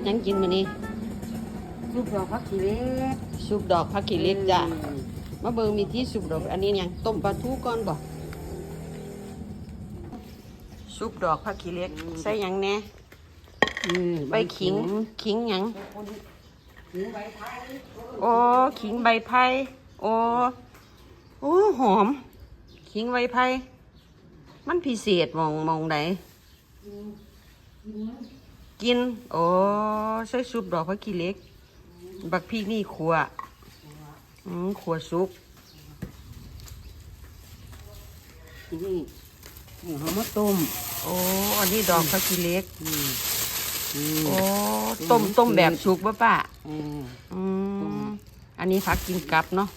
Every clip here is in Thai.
ดหยังกินมื้อนี้ลูกดอกพักขี้เล็กซุปดอกผักขี้เหล็กจ้ะมาเบิ่งมีที่ซุปดอกอันนี้หยังต้มปลาทูก่อนบ่ซุปดอกผักขี้เหล็กใส่หยังแหน่อืมใบขิงขิงหยังขิงใบไผ่โอ้ขิงใบไผ่โอ้โอ้หอม ขิงใบไผ่มันพิเศษมองมองใด กิน โอ้ใส่ซุปดอกผักขี้เหล็ก บักพริกนี่ขัวอืมขัวซุปนี่นี่เขามาต้ม โอ้อันนี้ดอกผักขี้เหล็กอืมอืมโอ้ต้มต้มแบบสุกป่ะป้าเอออืมอันนี้ผักกินกับเนาะ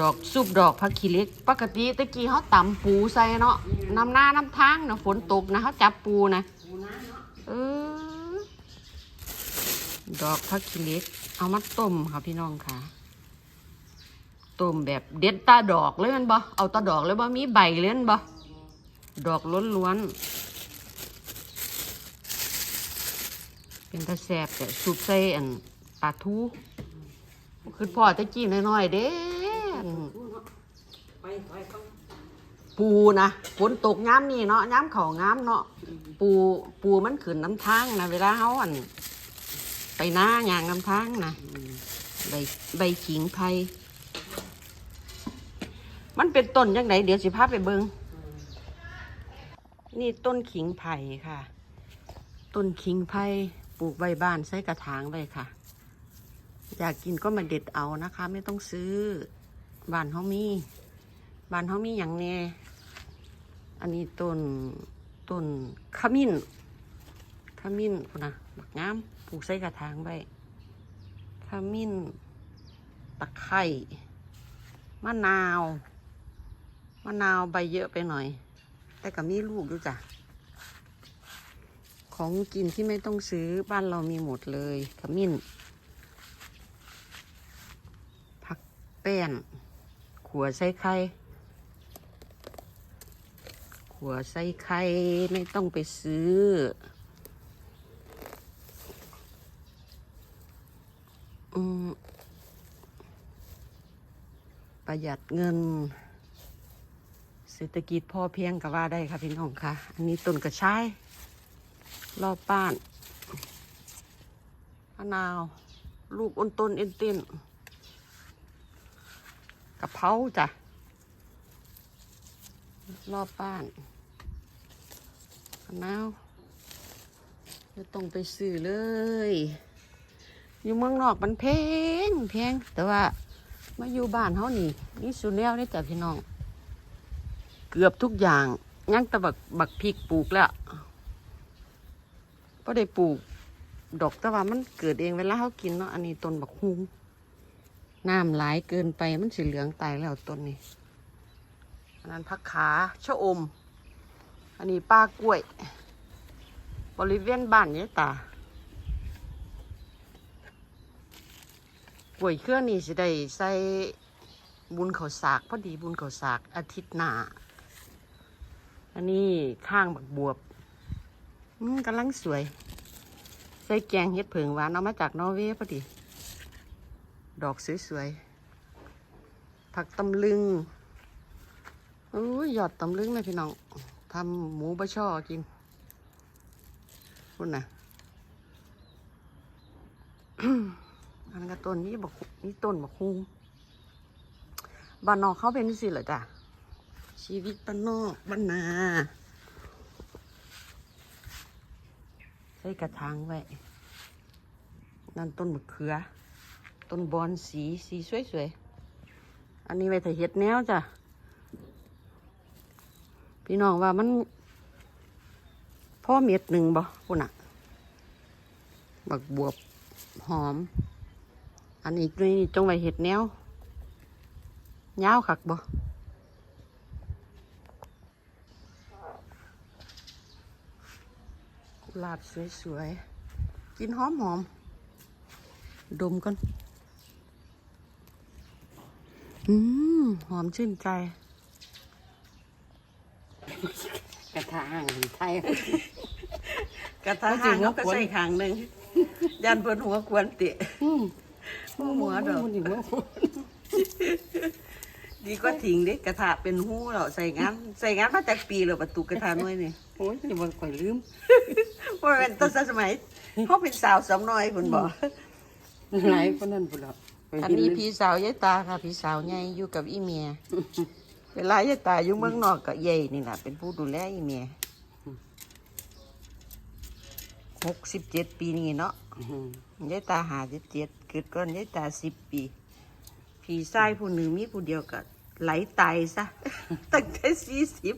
ดอกซุปดอกผักขี้เหล็ก ปกติตะกี้เขาตำปูใส่เนาะน้ำหน้าน้ำทางนะฝนตกนะเขาจับปูนะเออ ดอกผักขี้เล็ก เอามาต้มค่ะพี่น้องค่ะ ต้มแบบเด็ดตาดอกเลยมันบ่เอาตาดอกเลยบ่มีใบเลยนบ่ดอกล้วนๆเป็นตาแสบแต่ซุปใส่อันปลาทูคือพ่อตะกี้น้อยๆเด้อัน ไปไปไป ปูนะฝนตกย้ำนี่เนาะย้ำเขาง้ำเนาะปูปูมันขึ้นน้ำทางนะเวลาเขาอัน ไปหน้ายางน้ำทางนะใบใบขิงไผ่มันเป็นต้นยังไงเดี๋ยวสิพาไปเบิงนี่ต้นขิงไผ่ค่ะ ต้นขิงไผ่ปลูกใบบ้านใส่กระถางไว้ค่ะ อยากกินก็มาเด็ดเอานะคะ ไม่ต้องซื้อบ้านเขามี บ้านเขามีอย่างแน่อันนี้ต้นต้นขมิ้นขมิ้นคุณนะบักงามปลูกใส่กระถางไว้ขมิ้นตะไคร่มะนาวมะนาวใบเยอะไปหน่อย แต่ก็มีลูกด้วยจ้ะของกินที่ไม่ต้องซื้อบ้านเรามีหมดเลยขมิ้น ผักแป้นขัวใส่ไข่ ขัวใส่ไข่ไม่ต้องไปซื้อ ประหยัดเงิน เศรษฐกิจพอเพียงก็ว่าได้ค่ะพี่น้องค่ะ อันนี้ต้นกระชาย รอบบ้านมะนาว ลูกอ้นต้นเอ็นเต้นกระเพราจ้ะ รอบบ้านมะนาวไม่ต้องไปซื้อเลย อยู่เมืองนอกมันแพงแพงแต่ว่ามาอยู่บ้านเขานี่นี่สุดแล้วนี่แต่พี่น้อง เกือบทุกอย่างยังต่บักบักพริกปลูกแล้วก็ได้ปลูก ดอกแต่ว่ามันเกิดเองเวลาเขากินเนาะอันนี้ต้นบักฮุงน้ำหลายเกินไปมันสีเหลืองตายแล้วต้นนี้ นั้นผักขาชะอม อันนี้ป้ากล้วย บริเวณบ้านนี้ตากล้วยเครื่องนี่สิได้ใส่บุญเขาสากพอดีบุญเขาสากอาทิตย์หน้า อันนี้ข้างบักบวบอืมกำลังสวย ใส่แกงเห็ดเผงหวานเอามาจากนอร์เวย์พอดี ดอกสวยๆผักตำลึง อุ้ยหยอดตำลึงเลยพี่น้องทำหมูบะช่อกินคุณนะอันนนก็ต้นนี้บอกนี่ต้นบอกฮูบ้านนอกเขาเป็นสิเหรอจ้ะชีวิตบ้านนอกบ้านนาใส่กระถางไว้ นั่นต้นมะเขือ ต้นบอนสีสีสวยๆ อันนี้ไว้ถ้าเห็ดแนวจ้ะ พี่น้องว่ามันพ่อเม็ดหนึ่งบ่คุณอะบักบวบหอม อันนี้นี่จงไว้เห็ดแนวยาวคักบ่กุหลาบสวยๆ กินหอมหอม ดมกัน อืม หอมชื่นใจ กระถางไทย กระทะห่างเขาก็ใส่ขางหนึ่งยันเพิ่นหัวควรเตะอืมบ่หัวดอกมันหัวดีก็ทิ้งเด้กระทะเป็นหู้แล้วใส่งานใส่งานมาจากปีแล้วประตูกระทะน้อยนี่โอ้ยจะมันก่อยลืมว่าเป็นต้นสมัยเขาเป็นสาวสำน้อยคุณบอกหลายคนนั้นพุ่นละไปอันเห็นี้พี่สาวยายตาค่ะพี่สาวใหญ่อยู่กับอีเมีย เวลายายตาอยู่เมืองนอกกับยายนี่แหละเป็นผู้ดูแลอีเมียหกสิบเจ็ดปีนี่เนาะอืมยายตาหาสิบเจ็ดเกิดก่อนยายตาสิบปีพี่ชายผู้หนึ่งมีผู้เดียวกับไหลตายซะตั้งแต่สี่สิบ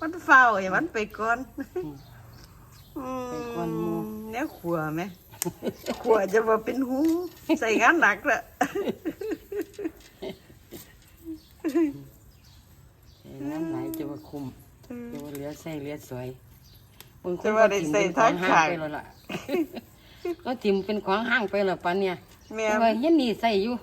มันเฝ้าอย่ามันไปก่อนอืมเนี่ยขัวไหมขัวจะมาเป็นหูใส่งานหนักละ น้ำไหลจะว่าคุมจะว่าเหลือใส่เหลือสวยบางคจะนว่าก็ได้ทิมใส่เป็นขาอยงห้างขางไปแล้วล่ะก็ทิมเป็นของห้างไปแล้วปันเนี่ยแม่แต่ว่าเห็นนี่ใส่อยู่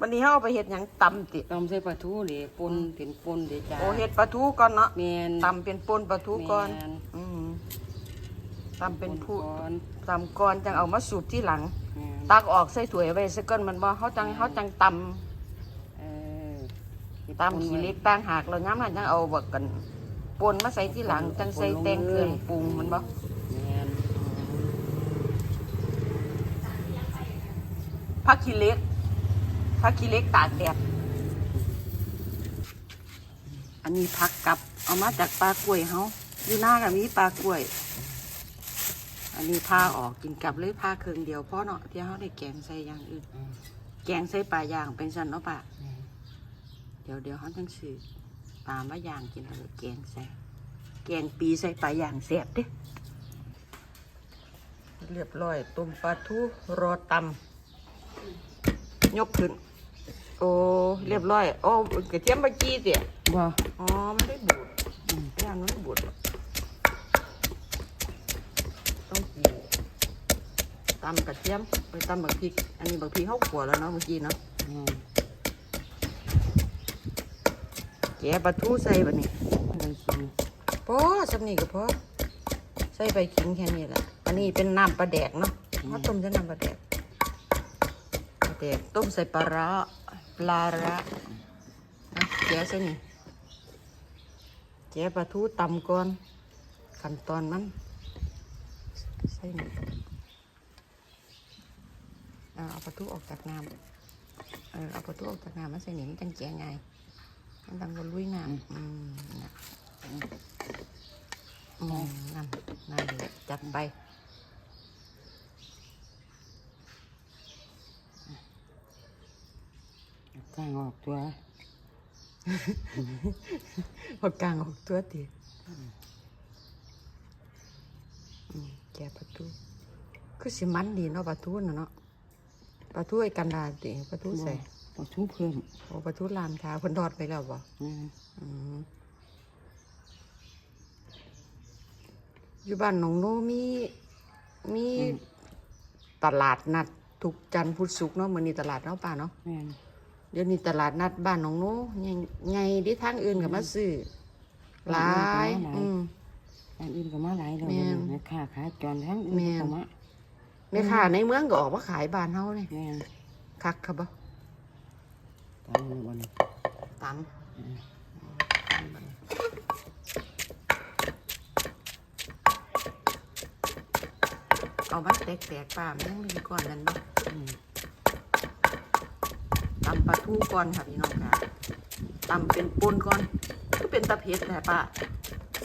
วันนี้เขาเอาไปเห็ดหยังตำติตำใส่ปลาทูเดี๋ยวปนเป็นปนเดี๋ยวจ้าโอเห็ดปลาทูก่อนเนาะแมนตำเป็นปนปลาทูก่อน ตำเป็นผู้ก่อนตำก่อนจังเอามาสูบที่หลัง แม่นตักออกใส่ถ้วยไว้ซะก่อนมันบ่เขาจังเขาจังตเออำตำขี้เล็กต่างหากเราย้ำมันจังเอาบักกันปนมาใส่ที่หลังจังใส่แตงเครื่องปรุงมันบ่แม่นผักขี้เล็กผักขี้เล็กตากแดดอันนี้ผักกับเอามาจากปลากล้วยเฮาอยู่หน้ากับมีปลากล้วยอั นนี้พาออกกินกับเลยพาเครื่องเดียวเพราะเนาะที่เขาได้แกงใส่อย่างอื่นอืมแกงใส่ปลาย่างเป็นสันเนาะปะแม่นเดี๋ยวเดี๋ยวเขาจังซื้อปลามาย่างกินแล้วก็แกงใส่แกงปีใส่ปลาย่างแซ่บเด้เรียบร้อยต้มปลาทูรอตำยกขึ้น โอ้เรียบร้อย โอ้กระเทียมบะจีเตี่ยบ่อ๋อไม่ได้บูดอืมย่างมันไม่บูดหรอกต้องกิน ตำกระเทียมไปตำบักพริก อันนี้บักพริกเข้าขัวแล้วเนาะเมื่อกี้เนาะแม่นแกะปลาทูใส่บะนี่อะไรกินพอสำนี่ก็พอใส่ใบขิงแค่นี้แหละอันนี้เป็นน้ำปลาแดกเนาะมาต้มใส่น้ำปลาแดกปลาแดกต้มใส่ปลาร้าปลาร้านะแกะใส่นี่แกะปลาทูตำก่อนขั้นตอนมันใส่นี่ เอาเอาปลาทูออกจากน้ำเออเอาปลาทูออกจากน้ำมันใส่นี่มันจังแกะง่ายมันดังบนลุยน้ำอืมนะอืมนั่นนั่นแหละจัดไปข้างออกตัวพอกลางออกตัวตีแกะประตู คือสิมันดีเนาะประตูน่ะเนาะ ประตูไอ้กันดาษติประตูใส่ปลาทูเพิ่มโอ้ประตูลานคาคนทอดไปแล้วบ่แม่นอืมอยู่บ้านหนองโนมีมีตลาดนัดทุกจันทร์พุธศุกร์เนาะมื้อนี้ตลาดเนาะป้าเนาะแม่นเดี๋ยวนี้ตลาดนัดบ้านหนองโน้ยังไงดิทางอื่นกับมาซื้อหลาย อืมอันอื่นก็มาหลายแล้วแม่นแม่ค้าขายจอนทั้งอื่นแม่นก็มา แม่ค้าในเมืองก็ออกมาขายบ้านเฮาเนี่ยแม่นคักครับบ่ตามนี้บ่นี่ตามเอามันแตกๆป้ามันยังมีก่อนนั้นบ่อืมตำปลาทูก่อนค่ะพี่น้องค่ะตำเป็นปนก่อนก็เป็นตะเพ็ดแหละป้า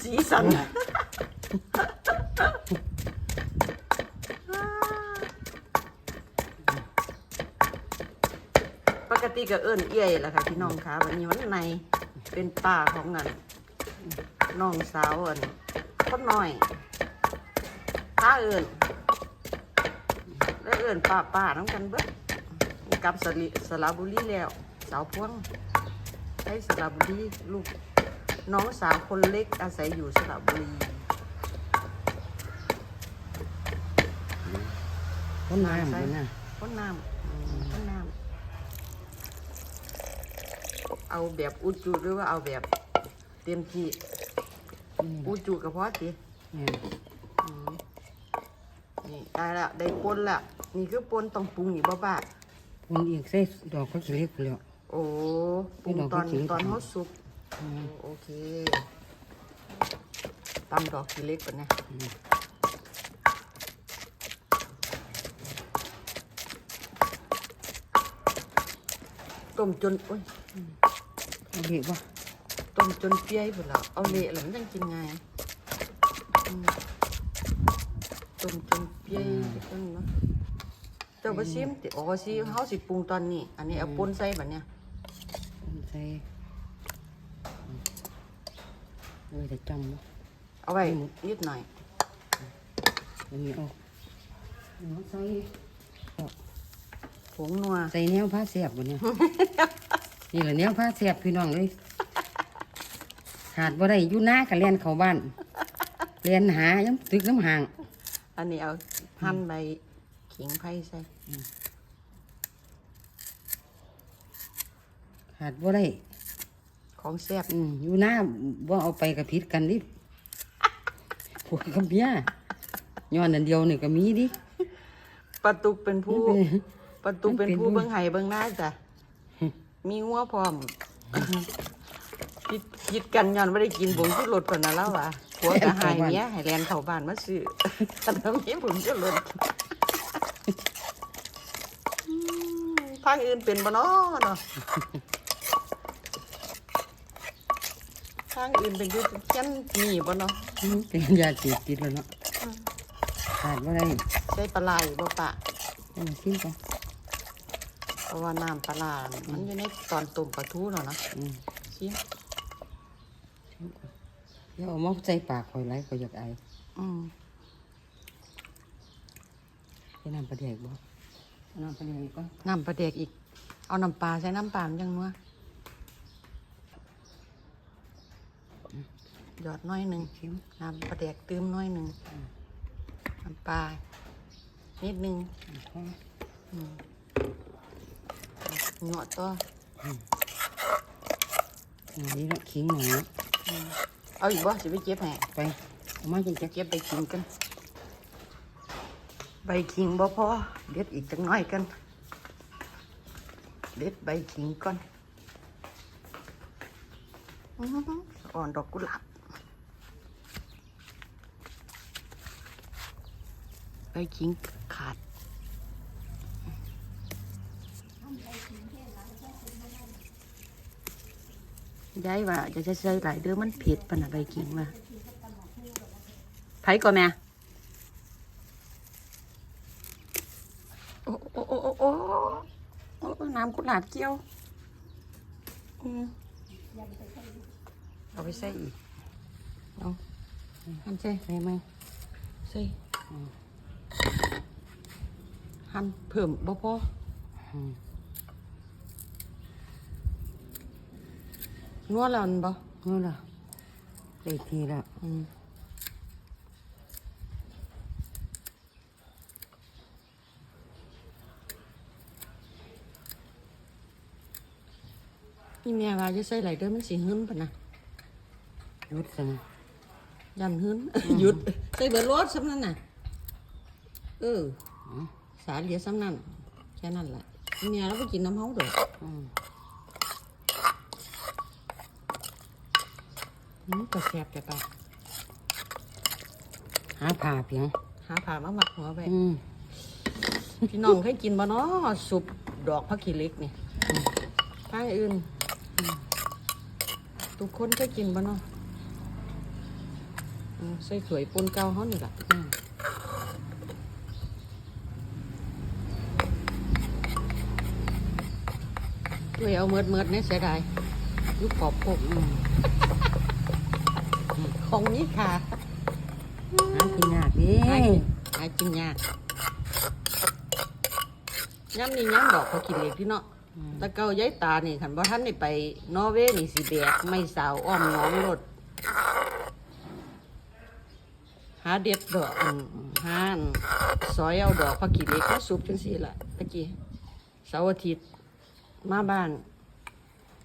สีสัน ปกติก็เอิ้นเอี้ยแหละค่ะพี่น้องค่ะวันนี้วันในเป็นป่าของเงินน้องสาวอันคนน้อยป้าเอิ้นแล้วเอิ้นป้าป้าน้ำกันเบิดกลับสลิสระบุรีแล้ว สาวพวงใช้สระบุรีลูกน้องสาวคนเล็กอาศัยอยู่สระบุรีคนน้ำคนน่ะต้นน้ำอืมต้นน้ำ เอาแบบอุดจุหรือว่าเอาแบบเต็มที่นี่อูจุกับพ่อติแม่นนี่ได้ละได้ปนละนี่คือปนต้องปรุงอีกบ่ป้าปรุงอีกใส่ดอกก็สิเล็กพุ่นแล้วโอ้ปรุงดอกตอนขี้เหล็กตอนเขาสุกอืมโอเคตำดอกขี้เหล็กปะเนี่ยต้มจนโอ้ย เอาเละบ่ต้มจนเปียหมดแล้วเอาเละแล้วมันยังกินไงอืมต้มจนเปียจังเนาะเจ้าบ่ซิมติอ๋อซิเฮาสิปรุงตอนนี้ อันนี้เอาป่นใส่บัดเนี่ยใส่เออจะจำบ่เอาไว้นิดหน่อยอันนี้เอาเอาใส่ผงนัวใส่แนวผ้าเสียบบ่เนี่ย นี่แหละแนวผ้าเสียบพี่น้องเลยขาดบ่ได้อยู่หน้าก็เลียนเข้าบ้านเลียนหายังตึกน้ำห่าง อันนี้เอาหั่นใบขิงไผ่ใส่ขาดบ่ได้ ของแซ่บอืมอยู่หน้าบ่เอาไปกับพิษกันดิผัวกับเมียย้อนอันเดียวนี่ก็มีดิปลาตุกเป็นผู้มันเป็นปลาตุกเป็นมันเป็นผู้ผู้เบิ่งไห้เบิ่งหน้าจ้ะ มีงัวพร้อมคิดคิดกันย้อนไม่ได้กินผงชูรสก่อนนะแล้วว่ะผัวก็หายเมียให้แลนเข้าบ้านมาซื้อแต่ถ้ามีผงชูรสอืมทางอื่นเป็นบ่เนาะเนาะทางอื่นเป็นคือเขียนนี่บ่เนาะอืมเป็นยาติดติดแล้วเนาะขาดบ่ได้ใส่ปลาไหลบ่ปะเอามาชิมกันเพ ราะว่าน้ำปลาร้ามันอยู่ในตอนต้มปลาทูเนาะเนาะอืมชิมเดี๋ยวเอามาใส่ปากข่อยไหลข่อยอยากไออืมใส่น้ำปลาแดกบ่เอาน้ำปลาแดกก่อนน้ำปลาเด็กอีก เอาน้ำปลาใส่น้ำปลามันยังนัวหยอดน้อยหนึ่งชิมน้ำปลาเด็กตืมน้อยหนึ่งน้ำปลานิดหนึ่งพอ หยอดตัวอันนี้เนาะขิงหน่อยเนาะเอาอีกบ่สิไปเก็บให้ไปเอามาจังจักเก็บใบขิงกัน ใบขิงบ่พอเด็ดอีกจังน้อยกันเด็ดใบขิงก่อนอื้อหืออ่อนดอกกุหลาบใบขิงขาด ยายว่าจะใส่หลายเด้อมันเผ็ดปะนะใบขิงว่าไผก่อนแม่โอ้โอ้โอ้โอ้โอ้โอ้น้ำกุหลาบเจียวอืมเอาไปใส่อีกเอาหั่นใส่ใส่ไหมใส่หั่นเพิ่มบ่พอ อืม นัวแล้วนั่นบ่เอาล่ะได้ทีแล้วอืมนี่แม่ว่าจะใส่ไหลายเด้อมันสิหึ้นปะนะหยุดซะนะยันหึ้นหยุดใส่เบอร์รถซ้ำนั่นน่ะเออ สาเหลียซ้ำนั่นแค่นั้นแหละนี่แม่เราไปกินน้ำเฮาเด้ออืม อืมก็แซ่บแต่ปะหาผ่าเพียง หาผ่ามาหมักหัวไปอืมพี่น้องเคยกินบ่เนาะสุปดอกผักขี้เหล็กนี่ทางอื่นอืมทุกคนเคยกินบ่เนาะอืมใส่สวยปนเก่าเฮานี่ล่ะอืมด้วยเอาเมิดเมิดๆเนี่ยเสียดายยุบขอบพกอืม ของนี้ค่ะหากินยากเด้หากินหากินยากย้ำนี่ย้ำดอกผักขี้เหล็กพี่เนาะอืมแตะเกาย้ายตานี่คันบ่ทันได้ไปนอร์เวย์นี่สิแบกไม่สาวอ้อมน้องรถหาเด็ดดอกอันหาอันซอยเอาดอกผักขี้เหล็กมาสุบจังซี่ล่ะตะกี้เสาร์อาทิตย์มาบ้าน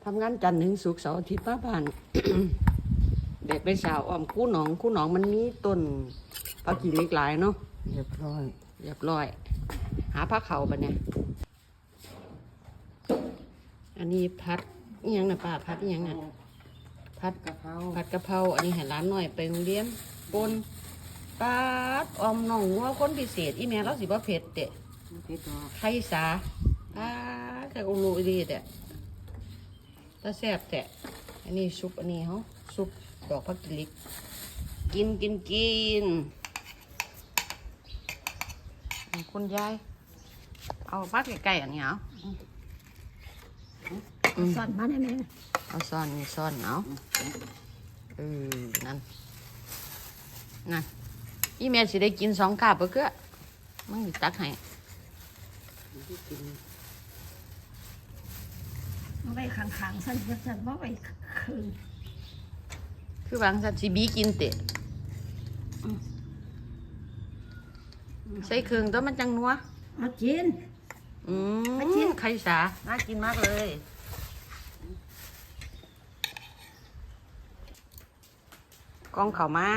ทำงานจันทร์ถึงศุกร์เสาร์อาทิตย์มาบ้าน แบกไปสาวอ้อมคู่หนองคู่หนองมันมีต้นปลากีเล็กหลายเนาะเรียบร้อยเรียบร้อย หาผ้าเขาปะเนี่ยอันนี้พัดอิหยังนะป้าพัดอิหยังน่ะพัดกะเพราผัดกะเพราอันนี้ให้ร้านหน่อยไปโรงเรียนปนปลาดออมน้องงัวคนพิเศษอีแม่เราสิบ่เผ็ดเด็ไม่เผ็ดดอกไข่สาปลาดแต่ก็รู้ดีแต่ตาแซ่บแต่อันนี้ซุปอันนี้เฮาซุป ดอกผักกิลิก กินกินกินอันคุณยาย เอามาใกล้ๆอันนี้เอาอืมสั่นมาได้ไหมเอาซ่อนนี่ซ่อนเอาเออนั่น นั่นอีเมลสิได้กินสองกาบเพื่อเกือมึงสิตักให้เอาไปขังๆสั่นสั่นว่าไปคืน คือบางสัตว์สิบีกินเตะใส่เครื่องตัวมันจังนัวมากิน อืไปกินมไข่สาน่ากินมากเลยกล้องเขามา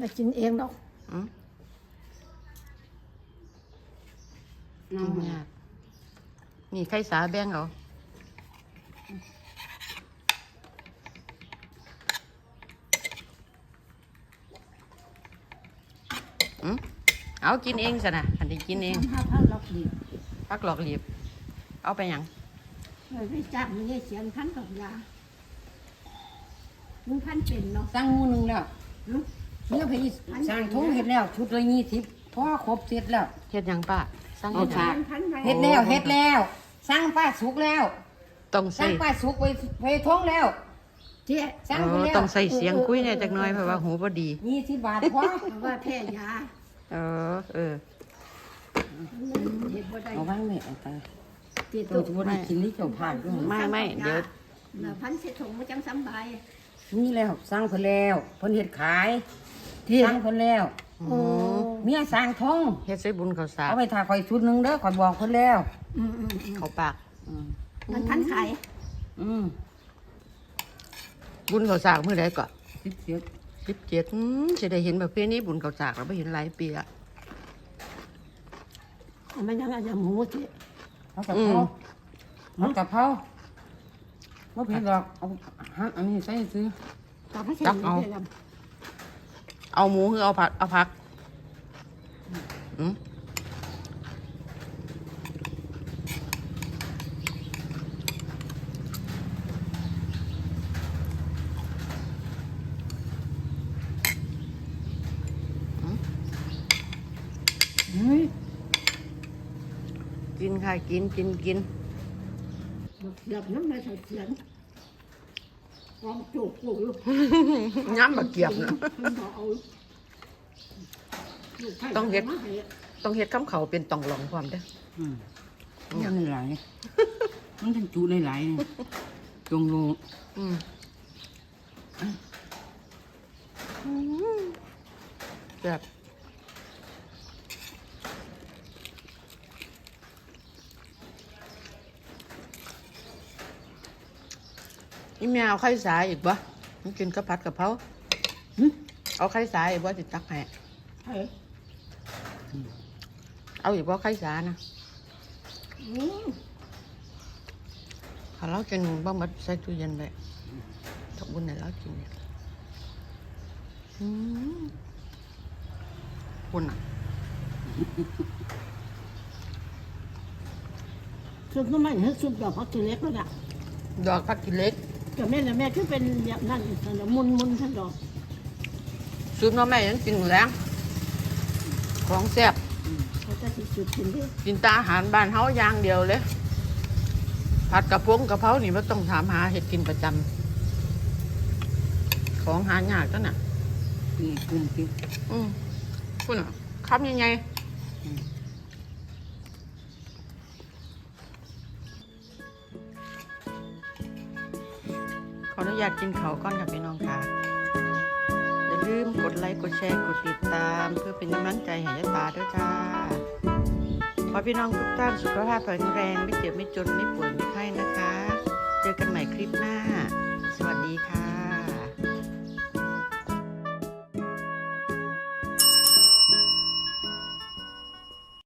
มากินเองดอกอืมน้ำกินยากนี่ไข่สาแบ่งเอาอืมเอากินเองสินะอันนี้กินเองห้าพันล็อกดีพักหลอกหลีบ เอาไปหยังเลยไปจ้างมันเนี่ยเสียงพันกับยามึงพันเป็นเนาะสร้างหมูหนึงแล้ว หึ เนี่ยพี่สร้างทงเห็ดแล้วชุดละยี่สิบพอครบเสร็จแล้วเฮ็ดหยังป้าสร้างเอาเฮ็ดหยังค่ะพันไปเห็ดแล้วเห็ดแล้ว สร้างป้าสุกแล้วต้องสร้าใส่งป้าสุกไปไปทงแล้วเจ๊สร้างเอไปอแล้วต้องใส่เสียงคุยเนี่ยจักหน้อยเพราะว่าหูบ่ดี ยี่สิบบาทพอว่าแพ้ยาเออ เออเห็ดบ่ได้เอาบ้างเนี่ยเอาไปติดตัตัววจะบ่ได้กินนี่เจ้าผ่านด้วยไม่ไม่เดี๋ยวแล้วพันเสร็จถงมาจังสำบายนี่แล้วสร้างเพิ่นแล้วเพิ่นเฮ็ดขาย สร้างเพิ่นแล้วโอ้เมียสร้างทงเฮ็ดใส่บุญข้าวสารเอาไปถ่ายข่อยชุดหนึงเด้อข่อยบอกเพิ่นแล้ว อืมอืมอืมเขาปากอืมมันพันขายอืมบุญข้าวสากมื้อใดก่อนสิบเจ็ดสิบเจ็ดจะได้เห็นแบบเพนี้บุญข้าวสากเราไม่เห็นหลายปีละ มันยังอาจจะหมูเจ๊เอากะอืเพราม เอากะเพราบ่ผิดหรอกเอาหักอันนี้ใส่ซื้อกับให้เสร็จ เอาหมูคือเอาผักเอาผักอืมอืมเฮ้ยกินค่ะ กินกินกินหยับน้ำลายใส่เสียง ลองจุกจุกลูกย้ำบะเกียบนะต้องเฮ็ด ต้องเฮ็ดคำเขาเป็นตองหลองความเด้ออืมยังหลายมันทั้งจุหลายๆนี่จงโลอืมแบบ อีแมวไข่สายอีกปะมันกินกระพัดกะเพราหึเอาไข่สายอีกว่าติดตักให้เอาอีกว่าไข่สานะถ้าเรากินบ้างมัดใส่ตู้เย็นไปถ้าบุญไหนเรากินเนี่ยอืมคุณอะซุปน้ำมันให้ซุปดอกพักกิเล็กแล้วน่ะดอกผักกินเล็ก กับแม่น่ะแม่คือเป็นแบบนั้นท่านน่ะมุนมุนท่านดอกซุปหน้องแม่ยังกินอยู่แล้ว ของแซ่บเขาจะสิสุดกินดิกินแตาอาหารบ้านเฮาอย่างเดียวเลย ผัดกระพงกระเพรานี่ไม่ต้องถามหาเห็ดกินประจำของหายากตั้งน่ะนี่เครื่องติดอืมคุณอะคำยังไง อืม ญาตกินเขาก้อนค่ะพี่น้องค่ะ อย่าลืมกดไลค์กดแชร์กดติดตาม เพื่อเป็นกำลังใจให้ยาตาด้วยค่ะขอพี่น้องทุกท่านสุขภาพแข็งแรงไม่เจ็บไม่จนไม่ป่วยไม่ไข้นะคะ เจอกันใหม่คลิปหน้า สวัสดีค่ะ